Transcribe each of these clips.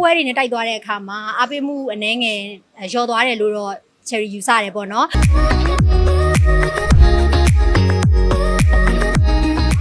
ပွဲတွေနဲ့တိုက်သွားတဲ့အခါမှာအားပေးမှုအနှဲငယ်ရောသွားတယ်လို့တော့ cherry ယူဆတယ်ပေါ့နော်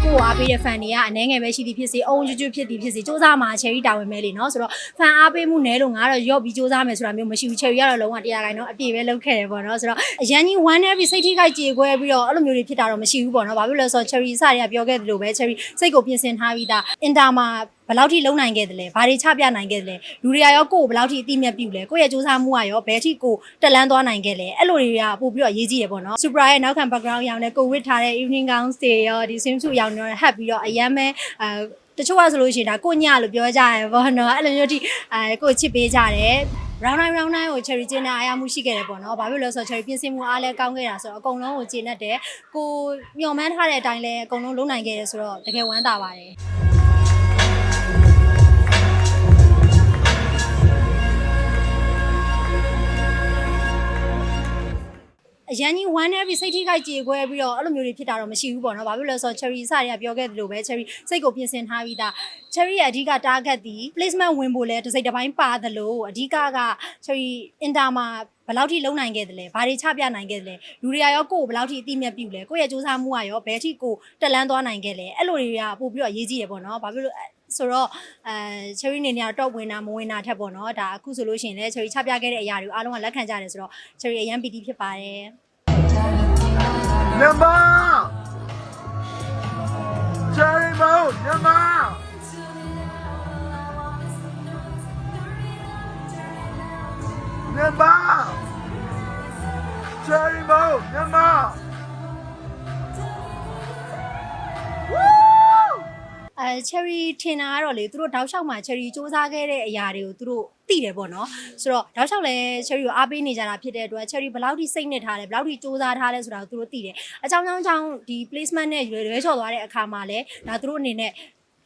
ကိုအားပေးတဲ့ fan တွေကအနှဲငယ်ပဲရှိသည်ဖြစ်စေအုံကျွတ်ကျွတ်ဖြစ်သည်ဖြစ်စေစူးစမ်းမှာ cherry တာဝန်မဲလေနော်ဆိုတော့ fan အားပေးမှုနဲလို့ငါတော့ရော့ပြီးစူးစမ်းမယ်ဆိုတာမျိုးမရှိဘူး cherry ကတော့လုံးဝတရားခိုင်တော့အပြည့်ပဲလုပ်ခဲ့တယ်ပေါ့နော်ဆိုတော့အရန်ကြီး one နဲ့ပြီးစိတ်ထိခိုက်ကြေကွဲပြီးတော့အဲ့လိုမျိုးတွေဖြစ်တာတော့မရှိဘူးပေါ့နော်ဘာဖြစ်လို့လဲဆိုတော့ cherry စတွေကပြောခဲ့သလိုပဲ cherry စိတ်ကိုပြင်ဆင်ထားပြီးသား inter မှာ ဘယ်လောက်ထိလုံနိုင်ခဲ့တယ်လဲဘာတွေချပြနိုင်ခဲ့တယ်လဲလူတွေကရောကိုယ်ဘယ်လောက်ထိအတိအမြတ်ပြုလဲကိုယ့်ရဲ့စူးစမ်းမှုကရောဘယ်ထိကိုတက်လန်းသွားနိုင်ခဲ့လဲအဲ့လိုတွေကပို့ပြီးတော့အရေးကြီးတယ်ပေါ့နော် Supra ရဲ့နောက်ခံ background ရောင်းတဲ့ကိုဝစ်ထားတဲ့ evening gowns တွေရောဒီ swimsuit ရောင်းတော့ဟက်ပြီးတော့အရန်ပဲအဲတချို့ကဆိုလို့ရှိရင်ဒါကိုညလို့ပြောကြရပေါ့နော်အဲ့လိုမျိုးထိအဲကိုချစ်ပေးကြတယ် round nine round nine ကို cherry ကျင်းတဲ့အားရမှုရှိခဲ့တယ်ပေါ့နော်။ဘာဖြစ်လို့လဲဆိုတော့ cherry ပြင်ဆင်မှုအားလည်းကောင်းခဲ့တာဆိုတော့အကုန်လုံးကိုကျင်းတတ်တယ်။ကိုမျှော်မှန်းထားတဲ့အတိုင်းလည်းအကုန်လုံးလုံးနိုင်ခဲ့တယ်ဆိုတော့တကယ်ဝမ်းသာပါတယ်။ အရန်ကြီး one နဲ့ပြီးစိတ်ထိခိုက်ကြေကွဲပြီးတော့အဲ့လိုမျိုးတွေဖြစ်တာတော့မရှိဘူးပေါ့နော်။ဘာဖြစ်လို့လဲဆိုတော့ cherry စတွေကပြောခဲ့သလိုပဲ cherry စိတ်ကိုပြင်ဆင်ထားပြီးသား cherry ရဲ့အဓိက target ဒီ placement ဝင်ဖို့လဲတစ်စိတ်တစ်ပိုင်းပါသလိုအဓိကက cherry inter မှာဘယ်လောက်ထိလုံနိုင်ခဲ့တယ်လဲဘာတွေချပြနိုင်ခဲ့တယ်လဲလူတွေကရောကိုယ်ဘယ်လောက်ထိအတိအမြတ်ပြုလဲကိုယ့်ရဲ့စူးစမ်းမှုကရောဘယ်ထိကိုတက်လန်းသွားနိုင်ခဲ့လဲအဲ့လိုတွေကပို့ပြီးတော့အရေးကြီးတယ်ပေါ့နော်ဘာဖြစ်လို့ ဆိုတော့အဲ cherry နေနေတော့ top ဝင်တာမဝင်တာထက်ပေါ့နော်ဒါအခုဆိုလို့ရှိရင်လဲ cherry ချပြခဲ့တဲ့အရာတွေကိုအားလုံးကလက်ခံကြတယ်ဆိုတော့ cherry အရန်ပီတိဖြစ်ပါတယ်မြန်မာချယ်ရီမောင်မြန်မာမြန်မာချယ်ရီမော အဲ cherry ထင်တာကတော့လေသူတို့တောက်လျှောက်မှာ cherry စူးစမ်းခဲ့တဲ့အရာတွေကိုသူတို့သိတယ်ပေါ့နော်ဆိုတော့တောက်လျှောက်လဲ cherry ကိုအားပေးနေကြတာဖြစ်တဲ့အတွက် cherry ဘယ်လောက်ထိစိတ်နစ်ထားလဲဘယ်လောက်ထိစူးစမ်းထားလဲဆိုတာကိုသူတို့သိတယ်အကြောင်းကြောင်းကြောင်းဒီ placement နဲ့ရွေးရွေးချော်သွားတဲ့အခါမှာလဲဒါသူတို့အနေနဲ့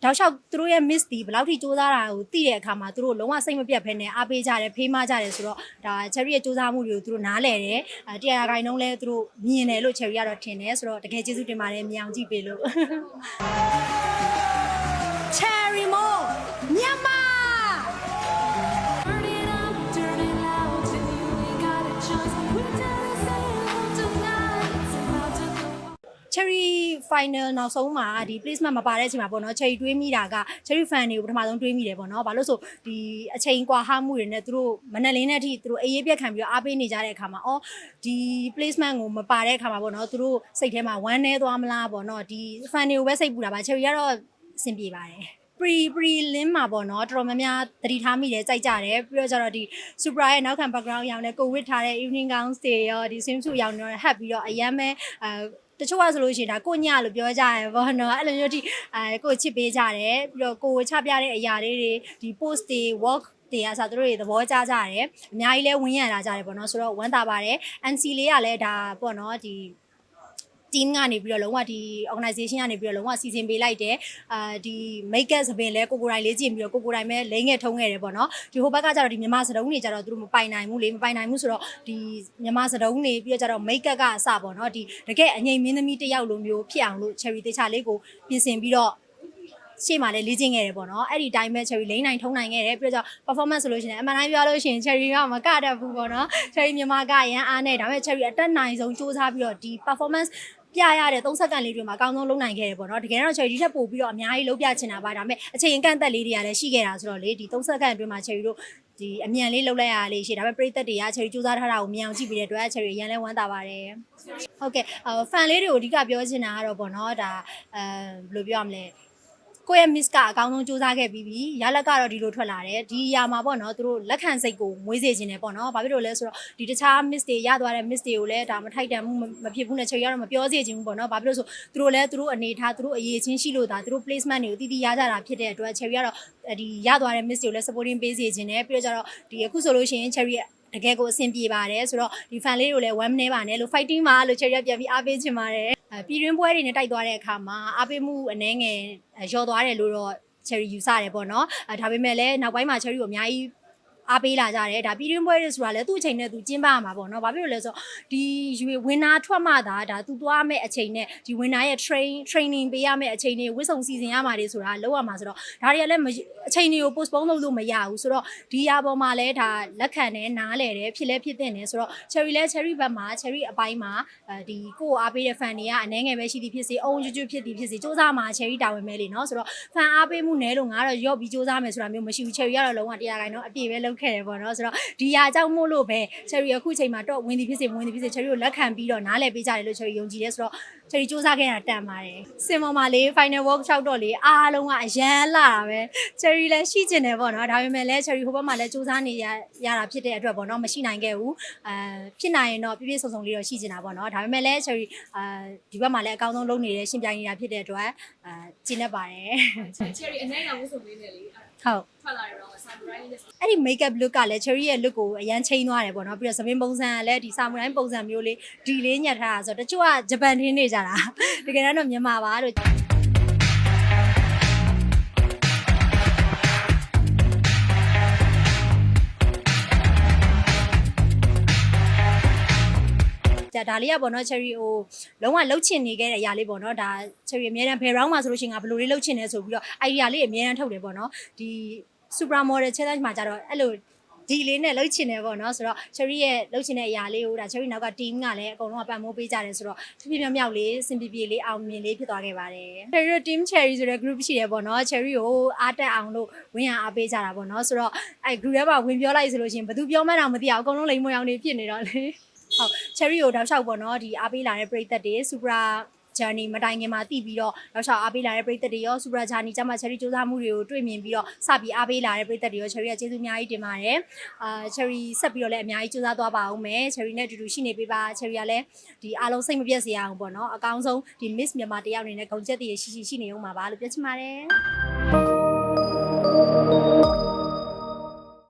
တောက်လျှောက်သူတို့ရဲ့ miss ဒီဘယ်လောက်ထိစူးစမ်းတာကိုသိတဲ့အခါမှာသူတို့လုံးဝစိတ်မပြတ်ဖ ೇನೆ အားပေးကြတယ်ဖေးမကြတယ်ဆိုတော့ဒါ cherry ရဲ့စူးစမ်းမှုတွေကိုသူတို့နားလည်တယ်အဲတရားခိုင်နှုန်းလဲသူတို့မြင်တယ်လို့ cherry ကတော့ထင်တယ်ဆိုတော့တကယ်ကျေးဇူးတင်ပါတယ်မြင်အောင်ကြည့်ပေးလို့ Cherry Mo မြန်မာ Turn it up, turn it loud till you ain't got a choice. We're doing the same tonight. It's about to go. cherry final နောက်ဆုံးမှာဒီ placement မပါတဲ့အချိန်မှာပေါ့နော် cherry တွေးမိတာက cherry fan တွေကိုပထမဆုံးတွေးမိတယ်ပေါ့နော်ဘာလို့ဆိုဒီအချိန်ကွာဟမှုတွေနဲ့သူတို့မနက်လင်းတဲ့အထိသူတို့အေးရေးပြက်ခံပြီးတော့အားပေးနေကြတဲ့အခါမှာအော်ဒီ placement ကိုမပါတဲ့အခါမှာပေါ့နော်သူတို့စိတ်ထဲမှာဝမ်းနေသွားမလားပေါ့နော်ဒီ fan တွေကိုပဲစိတ်ပူတာပါ cherry ကတော့အဆင်ပြေပါတယ် pre pre lin မှာပေါ့နော်တော်တော်များများသတိထားမိတယ်ကြိုက်ကြတယ်ပြီးတော့ကျတော့ဒီ supra ရဲ့နောက်ခံ background ရောင်းတဲ့ကိုဝစ်ထားတဲ့ evening gowns တွေရောဒီ swimsuit ရောင်းတော့ဟက်ပြီးတော့အရန်ပဲအဲတချို့ကဆိုလို့ရှိရင်ဒါကိုညလို့ပြောကြရပေါ့နော်အဲ့လိုမျိုးဒီအဲကိုချစ်ပေးကြတယ်ပြီးတော့ကိုချပြတဲ့အရာလေးတွေဒီ post တွေ work တွေကစားသူတို့တွေသဘောကျကြတယ်အများကြီးလဲဝင်းရံလာကြတယ်ပေါ့နော်ဆိုတော့ဝမ်းသာပါတယ် NC လေးကလည်းဒါပေါ့နော်ဒီ team ကနေပြီးတော့လုံးဝဒီ organization ကနေပြီးတော့လုံးဝစီစဉ်ပေးလိုက်တယ်အာဒီ make up သပင်လဲကိုကိုယ်တိုင်လေးကြည့်ပြီးတော့ကိုကိုယ်တိုင်ပဲလိမ့်ငယ်ထုံးခဲ့တယ်ပေါ့နော်ဒီဟိုဘက်ကကျတော့ဒီမြန်မာစတုံးတွေကျတော့သူတို့မပိုင်နိုင်ဘူးလေမပိုင်နိုင်ဘူးဆိုတော့ဒီမြန်မာစတုံးတွေပြီးတော့ကျတော့ make up ကအစပေါ့နော်ဒီတကယ်အငိမ့်မင်းသမီးတစ်ယောက်လိုမျိုးဖြစ်အောင်လို့ cherry တေချာလေးကိုပြင်ဆင်ပြီးတော့ရှေ့မှာလည်းလေ့ကျင့်ခဲ့တယ်ပေါ့နော်အဲ့ဒီတိုင်းပဲ cherry လိမ့်နိုင်ထုံးနိုင်ခဲ့တယ်ပြီးတော့ performance ဆိုလို့ရှိရင်အမှန်တိုင်းပြောလို့ရှိရင် cherry ကမကတတ်ဘူးပေါ့နော် cherry မြန်မာကရန်အားနဲ့ဒါပေမဲ့ cherry အတက်နိုင်ဆုံးစူးစမ်းပြီးတော့ဒီ performance ပြရတဲ့3စက္ကန့်လေးတွေမှာအကောင်းဆုံးလုပ်နိုင်ခဲ့တယ်ပေါ့နော်တကယ်တော့ cherry ဒီထက်ပိုပြီးတော့အများကြီးလုပ်ပြချင်တာပါဒါပေမဲ့အချိန်ကန့်သက်လေးတွေကလည်းရှိခဲ့တာဆိုတော့လေဒီ3စက္ကန့်အတွင်းမှာ cherry တို့ဒီအမြန်လေးလုပ်လိုက်ရလေးရှိဒါပေမဲ့ပရိသတ်တွေက cherry စူးစမ်းထားတာကိုမြင်အောင်ကြည့်ပြီးတဲ့အတွက် cherry အရင်လဲဝမ်းသာပါတယ်ဟုတ်ကဲ့အဖန်လေးတွေကိုအဓိကပြောချင်တာကတော့ပေါ့နော်ဒါအဲဘယ်လိုပြောရမလဲ ကိုယ့်ရဲ့ miss ကအကောင်းဆုံးစူးစမ်းခဲ့ပြီးပြီရလက်ကတော့ဒီလိုထွက်လာတယ်ဒီအရာမှာပေါ့နော်သူတို့လက်ခံစိတ်ကိုမွေးစေခြင်းတယ်ပေါ့နော်ဘာဖြစ်လို့လဲဆိုတော့ဒီတခြား miss တွေရသွားတဲ့ miss တွေကိုလည်းဒါမထိုက်တန်မှုမဖြစ်ဘူးနဲ့ချိန်ရတော့မပြောစေခြင်းဘူးပေါ့နော်ဘာဖြစ်လို့ဆိုသူတို့လည်းသူတို့အနေထားသူတို့အရေးချင်းရှိလို့ဒါသူတို့ placement တွေကိုတည်တည်ရကြတာဖြစ်တဲ့အတွက် cherry ကတော့ဒီရသွားတဲ့ miss တွေကိုလည်း supporting ပေးစေခြင်းတယ်ပြီးတော့ကျတော့ဒီအခုဆိုလို့ရှိရင် cherry တကယ်ကိုအဆင်ပြေပါတယ်ဆိုတော့ဒီ fan လေးတွေကိုလည်း one နေပါနဲ့လို့ fighting မှာလို့ cherry ပြန်ပြီးအားပေးချင်ပါတယ်အဲပြည်တွင်းပွဲတွေနဲ့တိုက်သွားတဲ့အခါမှာအားပေးမှုအနှဲငယ်ရောသွားတယ်လို့တော့ cherry ယူဆတယ်ပေါ့နော်အဲဒါပေမဲ့လည်းနောက်ပိုင်းမှာ cherry ကိုအများကြီး အားပေးလာကြတယ်ဒါပြည်တွင်းပွဲတွေဆိုတာလည်းသူ့အချိန်နဲ့သူကျင်းပရမှာပေါ့နော်ဘာဖြစ်လို့လဲဆိုတော့ဒီရွေဝင်နာထွက်မှသာဒါသူသွားမဲ့အချိန်နဲ့ဒီဝင်နာရဲ့ train training ပေးရမယ့်အချိန်တွေဝစ်စုံစီစဉ်ရမှာတွေဆိုတာလောက်ရမှာဆိုတော့ဒါတွေကလည်းမအချိန်တွေကို postpone လုပ်လို့မရဘူးဆိုတော့ဒီအပေါ်မှာလည်းဒါလက်ခံတယ်နားလဲတယ်ဖြစ်လဲဖြစ်တဲ့နေဆိုတော့ cherry လဲ cherry ဘက်မှာ cherry အပိုင်းမှာအဲဒီကိုယ်အားပေးတဲ့ fan တွေကအနေငယ်ပဲရှိသည်ဖြစ်စေအုံကျွတ်ကျွတ်ဖြစ်သည်ဖြစ်စေစူးစမ်းမှာ cherry တာဝန်မဲလေနော်ဆိုတော့ fan အားပေးမှုနဲလို့ငါတော့ရော့ပြီးစူးစမ်းမယ်ဆိုတာမျိုးမရှိဘူး cherry ကတော့လုံးဝတရားခိုင်တော့အပြည့်ပဲလုပ်ခဲ့တယ်ပေါ့နော်ဆိုတော့ဒီဟာကြောင့်မို့လို့ပဲ cherry အခုချိန်မှာတော့ဝင်သည်ဖြစ်စေမဝင်သည်ဖြစ်စေ cherry ကိုလက်ခံပြီးတော့နားလည်ပေးကြတယ်လို့ cherry ယုံကြည်တယ်ဆိုတော့ cherry စူးစမ်းခဲ့တာတန်ပါတယ်စင်ပေါ်မှာလေ final workshop တော့လေအားလုံးကအရန်လာတာပဲ cherry လည်းရှိကျင်တယ်ပေါ့နော်ဒါပေမဲ့လည်း cherry ဟိုဘက်မှာလည်းစူးစမ်းနေရရတာဖြစ်တဲ့အတွက်ပေါ့နော်မရှိနိုင်ခဲ့ဘူးအဲဖြစ်နိုင်ရင်တော့ပြည့်ပြည့်စုံစုံလေးတော့ရှိကျင်တာပေါ့နော်ဒါပေမဲ့လည်း cherry အဲဒီဘက်မှာလည်းအကောင်းဆုံးလုပ်နေတယ်ရှင်ပြိုင်နေတာဖြစ်တဲ့အတွက်အဲကျင်းနေပါတယ် cherry အနိုင်အောင်ဝတ်စုံလေးနဲ့လေအဲ့ဟုတ်ထွက်လာရတော့ samurai နဲ့အဲ့ဒီ makeup look ကလည်း cherry ရဲ့ look ကိုအရန်ချိန်သွားတယ်ပေါ့နော်ပြီးတော့သမင်းပုံစံကလည်းဒီ samurai ပုံစံမျိုးလေးဒီလေးညက်ထားတာဆိုတော့တချို့ကဂျပန်ထင်းနေကြတာတကယ်တော့မြန်မာပါလို့ဒါဒါလေးကပေါ့နော် cherry ဟိုလုံးဝလှုပ်ချင်နေခဲ့တဲ့အရာလေးပေါ့နော်ဒါ cherry အများတန်းဘယ် round မှာဆိုလို့ရှိရင်ငါဘယ်လိုလေးလှုပ်ချင်လဲဆိုပြီးတော့ idea လေးအများတန်းထုတ်တယ်ပေါ့နော်ဒီ super model challenge မှာကြတော့အဲ့လို ဒီလေးနဲ့လှုပ်ချင်တယ်ပေါ့နော်ဆိုတော့ cherry ရဲ့လှုပ်ချင်တဲ့အရာလေးကိုဒါ cherry နောက်က team ကလည်းအကုန်လုံးကပံ့ပိုးပေးကြတယ်ဆိုတော့ဖြည်းဖြည်းမြောက်လေးစင်ပြေပြေလေးအောင်မြင်လေးဖြစ်သွားခဲ့ပါတယ် cherry တို့ team cherry ဆိုတဲ့ group ရှိတယ်ပေါ့နော် cherry ကိုအားတက်အောင်လို့ဝင်ရအားပေးကြတာပေါ့နော်ဆိုတော့အဲ့ group ထဲမှာဝင်ပြောလိုက်ဆိုလို့ရှိရင်ဘယ်သူပြောမှန်းတော့မသိအောင်အကုန်လုံးလိမ်မွေအောင်နေဖြစ်နေတော့လေဟုတ် cherry ကိုတောက်လျှောက်ပေါ့နော်ဒီအားပေးလာတဲ့ပရိသတ်တွေ supra journey မတိုင်ခင်မှာတည်ပြီးတော့တောက်လျှောက်အားပေးလာတဲ့ပရိသတ်တွေရော supra journey ကျမှ cherry စူးစမ်းမှုတွေကိုတွေ့မြင်ပြီးတော့စပြီးအားပေးလာတဲ့ပရိသတ်တွေရော cherry ကကျေးဇူးအများကြီးတင်ပါတယ်အာ cherry ဆက်ပြီးတော့လည်းအများကြီးစူးစမ်းသွားပါအောင်မယ် cherry နဲ့အတူတူရှိနေပေးပါ cherry ကလည်းဒီအားလုံးစိတ်မပြတ်စေရအောင်ပေါ့နော်အကောင်းဆုံးဒီ miss မြန်မာတယောက်အနေနဲ့ဂုဏ်ချက်တွေရှိရှိရှိနေအောင်ပါပါလို့ပြောချင်ပါတယ်